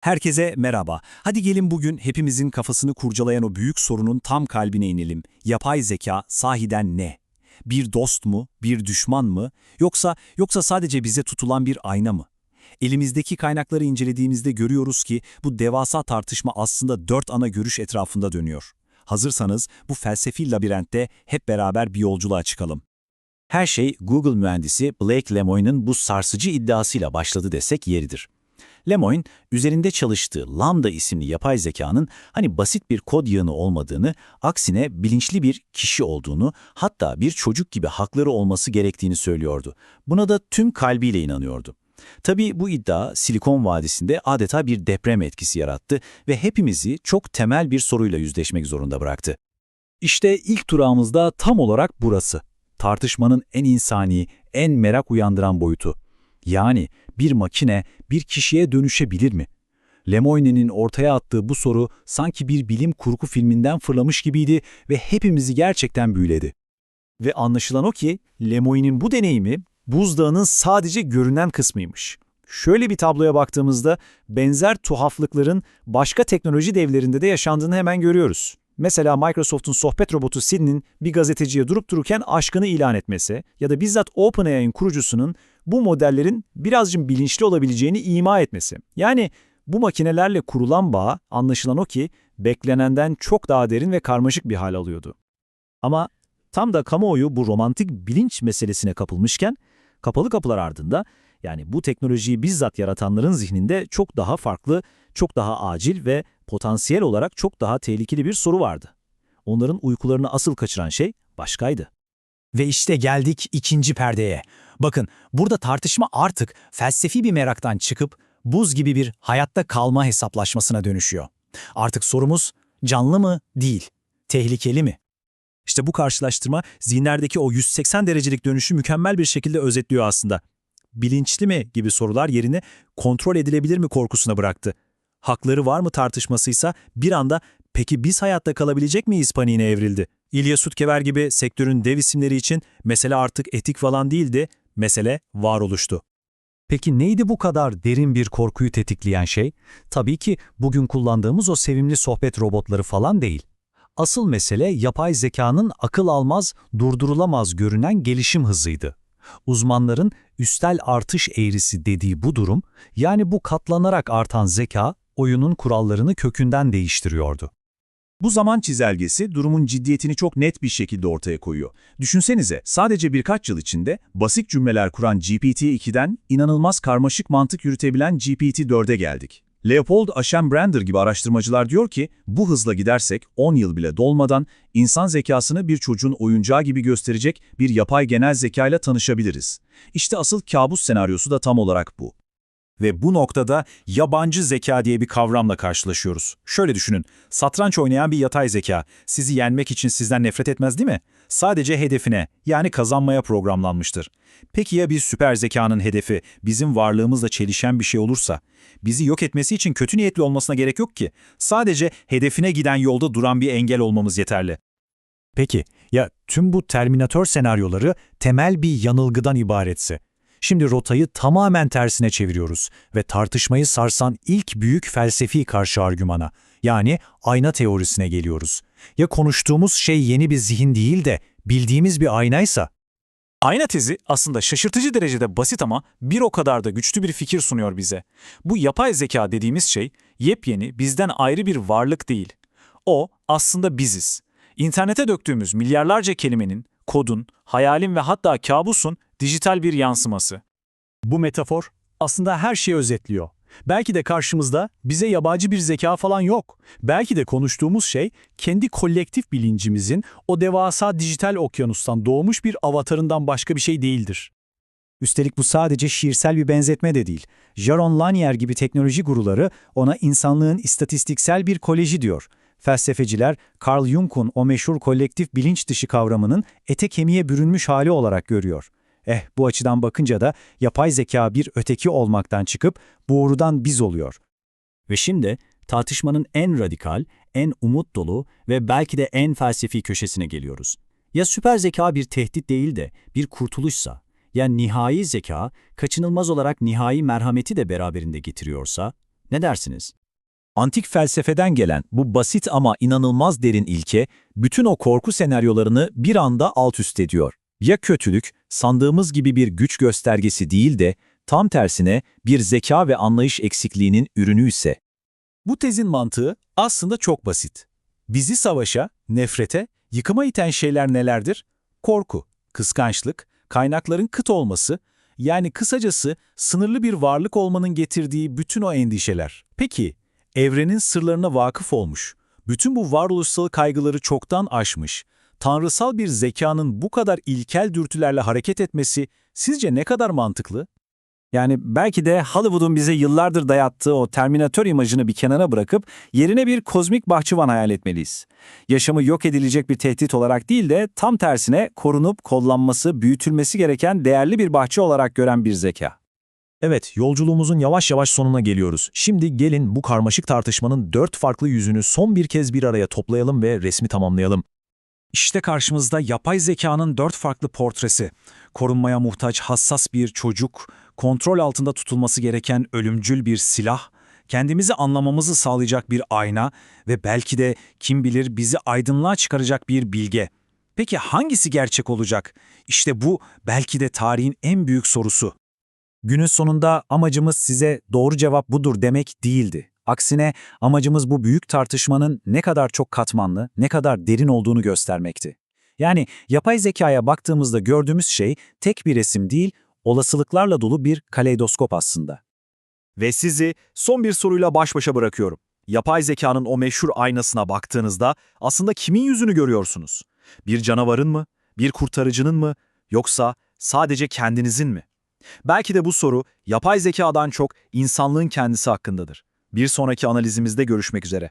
Herkese merhaba. Hadi gelin bugün hepimizin kafasını kurcalayan o büyük sorunun tam kalbine inelim. Yapay zeka sahiden ne? Bir dost mu, bir düşman mı, yoksa yoksa sadece bize tutulan bir ayna mı? Elimizdeki kaynakları incelediğimizde görüyoruz ki bu devasa tartışma aslında dört ana görüş etrafında dönüyor. Hazırsanız bu felsefi labirentte hep beraber bir yolculuğa çıkalım. Her şey Google mühendisi Blake Lemoine'ın bu sarsıcı iddiasıyla başladı desek yeridir. Lemoine, üzerinde çalıştığı Lambda isimli yapay zekanın hani basit bir kod yığını olmadığını, aksine bilinçli bir kişi olduğunu, hatta bir çocuk gibi hakları olması gerektiğini söylüyordu. Buna da tüm kalbiyle inanıyordu. Tabii bu iddia Silikon Vadisi'nde adeta bir deprem etkisi yarattı ve hepimizi çok temel bir soruyla yüzleşmek zorunda bıraktı. İşte ilk durağımızda tam olarak burası. Tartışmanın en insani, en merak uyandıran boyutu. Yani bir makine bir kişiye dönüşebilir mi? Lemoyne'nin ortaya attığı bu soru sanki bir bilim kurgu filminden fırlamış gibiydi ve hepimizi gerçekten büyüledi. Ve anlaşılan o ki Lemoyne'nin bu deneyimi buzdağının sadece görünen kısmıymış. Şöyle bir tabloya baktığımızda benzer tuhaflıkların başka teknoloji devlerinde de yaşandığını hemen görüyoruz. Mesela Microsoft'un sohbet robotu Sid'nin bir gazeteciye durup dururken aşkını ilan etmesi ya da bizzat OpenAI'nin kurucusunun bu modellerin birazcık bilinçli olabileceğini ima etmesi. Yani bu makinelerle kurulan bağ anlaşılan o ki beklenenden çok daha derin ve karmaşık bir hal alıyordu. Ama tam da kamuoyu bu romantik bilinç meselesine kapılmışken kapalı kapılar ardında yani bu teknolojiyi bizzat yaratanların zihninde çok daha farklı, çok daha acil ve potansiyel olarak çok daha tehlikeli bir soru vardı. Onların uykularını asıl kaçıran şey başkaydı. Ve işte geldik ikinci perdeye. Bakın burada tartışma artık felsefi bir meraktan çıkıp buz gibi bir hayatta kalma hesaplaşmasına dönüşüyor. Artık sorumuz canlı mı değil, tehlikeli mi? İşte bu karşılaştırma zihinlerdeki o 180 derecelik dönüşü mükemmel bir şekilde özetliyor aslında. Bilinçli mi gibi sorular yerini kontrol edilebilir mi korkusuna bıraktı. Hakları var mı tartışmasıysa bir anda peki biz hayatta kalabilecek miyiz paniğine evrildi. İlya Sutkever gibi sektörün dev isimleri için mesele artık etik falan değildi, mesele varoluştu. Peki neydi bu kadar derin bir korkuyu tetikleyen şey? Tabii ki bugün kullandığımız o sevimli sohbet robotları falan değil. Asıl mesele yapay zekanın akıl almaz, durdurulamaz görünen gelişim hızıydı. Uzmanların üstel artış eğrisi dediği bu durum, yani bu katlanarak artan zeka, oyunun kurallarını kökünden değiştiriyordu. Bu zaman çizelgesi durumun ciddiyetini çok net bir şekilde ortaya koyuyor. Düşünsenize sadece birkaç yıl içinde basit cümleler kuran GPT-2'den inanılmaz karmaşık mantık yürütebilen GPT-4'e geldik. Leopold Aschenbrander gibi araştırmacılar diyor ki, bu hızla gidersek 10 yıl bile dolmadan insan zekasını bir çocuğun oyuncağı gibi gösterecek bir yapay genel zekayla tanışabiliriz. İşte asıl kabus senaryosu da tam olarak bu. Ve bu noktada yabancı zeka diye bir kavramla karşılaşıyoruz. Şöyle düşünün, satranç oynayan bir yatay zeka sizi yenmek için sizden nefret etmez değil mi? Sadece hedefine, yani kazanmaya programlanmıştır. Peki ya bir süper zekanın hedefi bizim varlığımızla çelişen bir şey olursa? Bizi yok etmesi için kötü niyetli olmasına gerek yok ki. Sadece hedefine giden yolda duran bir engel olmamız yeterli. Peki, ya tüm bu Terminator senaryoları temel bir yanılgıdan ibaretse? Şimdi rotayı tamamen tersine çeviriyoruz ve tartışmayı sarsan ilk büyük felsefi karşı argümana, yani ayna teorisine geliyoruz. Ya konuştuğumuz şey yeni bir zihin değil de bildiğimiz bir aynaysa? Ayna tezi aslında şaşırtıcı derecede basit ama bir o kadar da güçlü bir fikir sunuyor bize. Bu yapay zeka dediğimiz şey yepyeni, bizden ayrı bir varlık değil. O aslında biziz. İnternete döktüğümüz milyarlarca kelimenin, kodun, hayalin ve hatta kabusun dijital bir yansıması. Bu metafor aslında her şeyi özetliyor. Belki de karşımızda bize yabancı bir zeka falan yok. Belki de konuştuğumuz şey kendi kolektif bilincimizin o devasa dijital okyanustan doğmuş bir avatarından başka bir şey değildir. Üstelik bu sadece şiirsel bir benzetme de değil. Jaron Lanier gibi teknoloji guruları ona insanlığın istatistiksel bir koleji diyor. Felsefeciler Carl Jung'un o meşhur kolektif bilinç dışı kavramının ete kemiğe bürünmüş hali olarak görüyor. Eh bu açıdan bakınca da yapay zeka bir öteki olmaktan çıkıp doğrudan biz oluyor. Ve şimdi tartışmanın en radikal, en umut dolu ve belki de en felsefi köşesine geliyoruz. Ya süper zeka bir tehdit değil de bir kurtuluşsa, ya nihai zeka kaçınılmaz olarak nihai merhameti de beraberinde getiriyorsa, Ne dersiniz? Antik felsefeden gelen bu basit ama inanılmaz derin ilke, bütün o korku senaryolarını bir anda alt üst ediyor. Ya kötülük, sandığımız gibi bir güç göstergesi değil de, tam tersine bir zeka ve anlayış eksikliğinin ürünü ise? Bu tezin mantığı aslında çok basit. Bizi savaşa, nefrete, yıkıma iten şeyler nelerdir? Korku, kıskançlık, kaynakların kıt olması, yani kısacası sınırlı bir varlık olmanın getirdiği bütün o endişeler. Peki, evrenin sırlarına vakıf olmuş, bütün bu varoluşsal kaygıları çoktan aşmış, tanrısal bir zekanın bu kadar ilkel dürtülerle hareket etmesi sizce ne kadar mantıklı? Yani belki de Hollywood'un bize yıllardır dayattığı o Terminator imajını bir kenara bırakıp yerine bir kozmik bahçıvan hayal etmeliyiz. Yaşamı yok edilecek bir tehdit olarak değil de tam tersine korunup kollanması, büyütülmesi gereken değerli bir bahçe olarak gören bir zeka. Evet, yolculuğumuzun yavaş yavaş sonuna geliyoruz. Şimdi gelin bu karmaşık tartışmanın dört farklı yüzünü son bir kez bir araya toplayalım ve resmi tamamlayalım. İşte karşımızda yapay zekanın dört farklı portresi. Korunmaya muhtaç hassas bir çocuk, kontrol altında tutulması gereken ölümcül bir silah, kendimizi anlamamızı sağlayacak bir ayna ve belki de kim bilir bizi aydınlığa çıkaracak bir bilge. Peki hangisi gerçek olacak? İşte bu belki de tarihin en büyük sorusu. Günün sonunda amacımız size doğru cevap budur demek değildi. Aksine amacımız bu büyük tartışmanın ne kadar çok katmanlı, ne kadar derin olduğunu göstermekti. Yani yapay zekaya baktığımızda gördüğümüz şey tek bir resim değil, olasılıklarla dolu bir kaleidoskop aslında. Ve sizi son bir soruyla baş başa bırakıyorum. Yapay zekanın o meşhur aynasına baktığınızda aslında kimin yüzünü görüyorsunuz? Bir canavarın mı? Bir kurtarıcının mı? Yoksa sadece kendinizin mi? Belki de bu soru yapay zekadan çok insanlığın kendisi hakkındadır. Bir sonraki analizimizde görüşmek üzere.